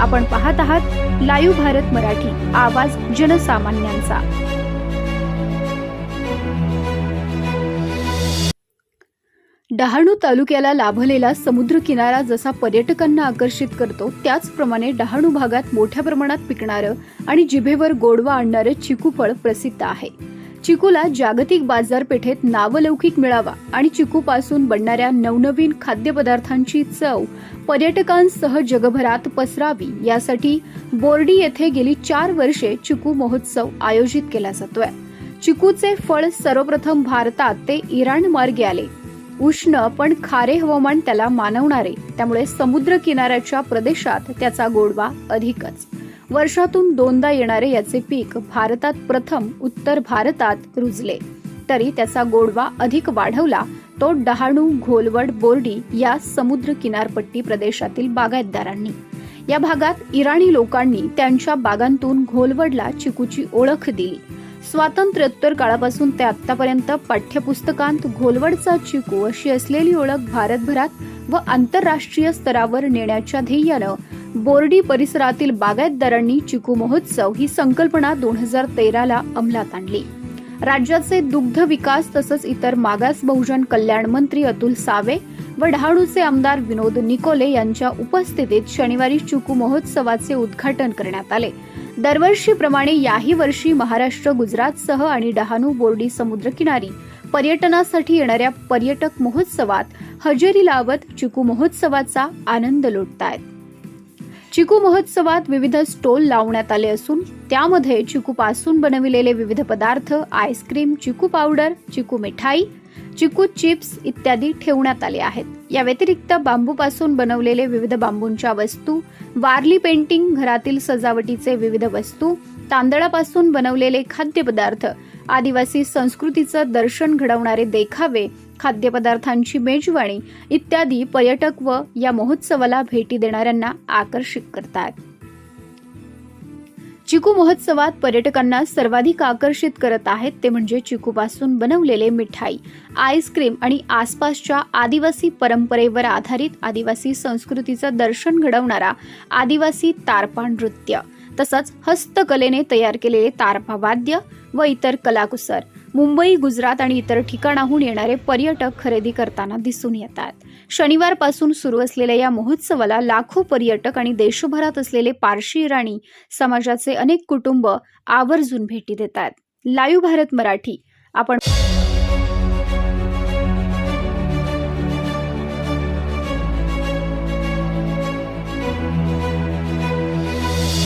आपण पाहत आहात लाईव्ह भारत मराठी आवाज जनसामान्यांचा. डहाणू तालुक्याला लाभलेला समुद्रकिनारा जसा पर्यटकांना आकर्षित करतो त्याचप्रमाणे डहाणू भागात मोठ्या प्रमाणात पिकणारं आणि जिभेवर गोडवा आणणारं चिकू फळ प्रसिद्ध आहे. चिकूला जागतिक बाजारपेठेत नावलौकिक मिळावा आणि चिकूपासून बनणाऱ्या नवनवीन खाद्यपदार्थांची चव पर्यटकांसह जगभरात पसरावी यासाठी बोर्डी येथे गेली चार वर्षे चिकू महोत्सव आयोजित केला जातोय. चिकूचे फळ सर्वप्रथम भारतात ते इराण मार्गे आले. उष्ण पण खारे हवामान त्याला मानवणारे. त्यामुळे समुद्र किनाऱ्याच्या प्रदेशात त्याचा गोडवा अधिकच. वर्षातून दोनदा येणारे याचे पीक भारतात प्रथम उत्तर भारतात रुजले. तरी त्याचा गोडवा अधिक वाढवला तो डहाणू घोलवड बोर्डी या समुद्र किनारपट्टी प्रदेशातील बागायतदारांनी. या भागात इराणी लोकांनी त्यांच्या बागांतून घोलवडला चिकूची ओळख दिली. स्वातंत्र्योत्तर काळापासून ते आतापर्यंत पाठ्यपुस्तकांत घोलवडचा चिकू अशी असलेली ओळख भारतभरात व आंतरराष्ट्रीय स्तरावर नेण्याच्या ध्येयानं बोर्डी परिसरातील बागायतदारांनी चिकू महोत्सव ही संकल्पना दोन हजार तेराला अंमलात आणली. राज्याचे दुग्ध विकास तसंच इतर मागास बहुजन कल्याण मंत्री अतुल सावे व डहाणूचे आमदार विनोद निकोले यांच्या उपस्थितीत शनिवारी चिकू महोत्सवाचे उद्घाटन करण्यात आले. दरवर्षीप्रमाणे याही वर्षी महाराष्ट्र गुजरातसह आणि डहाणू बोर्डी समुद्रकिनारी पर्यटनासाठी येणाऱ्या पर्यटक महोत्सवात हजेरी लावत चिकू महोत्सवाचा आनंद लुटतायत. चिकू महोत्सवात विविध स्टॉल लावण्यात आले असून त्यामध्ये चिकूपासून बनविलेले विविध पदार्थ आईस्क्रीम चिकू पावडर चिकू मिठाई चिकू चिप्स इत्यादी ठेवण्यात आले आहेत. या व्यतिरिक्त बांबूपासून बनवलेले विविध बांबूंच्या वस्तू वारली पेंटिंग घरातील सजावटीचे विविध वस्तू तांदळापासून बनवलेले खाद्यपदार्थ आदिवासी संस्कृतीचं दर्शन घडवणारे देखावे खाद्यपदार्थांची मेजवाणी इत्यादी पर्यटक व या महोत्सवाला भेटी देणाऱ्यांना आकर्षित करतात. चिकू महोत्सवात पर्यटकांना सर्वाधिक आकर्षित करत आहेत ते म्हणजे चिकूपासून बनवलेले मिठाई आईस्क्रीम आणि आसपासच्या आदिवासी परंपरेवर आधारित आदिवासी संस्कृतीचं दर्शन घडवणारा आदिवासी तारपा नृत्य. तसंच हस्तकलेने तयार केलेले तारपा वाद्य व इतर कलाकुसर. मुंबई गुजरात आणि इतर ठिकाणाहून येणारे पर्यटक खरेदी करताना दिसून येतात. शनिवारपासून सुरू असलेल्या या महोत्सवाला लाखो पर्यटक आणि देशभरात असलेले पारशी इराणी समाजाचे अनेक कुटुंब आवर्जून भेटी देतात. लाईव्ह भारत मराठी. आपण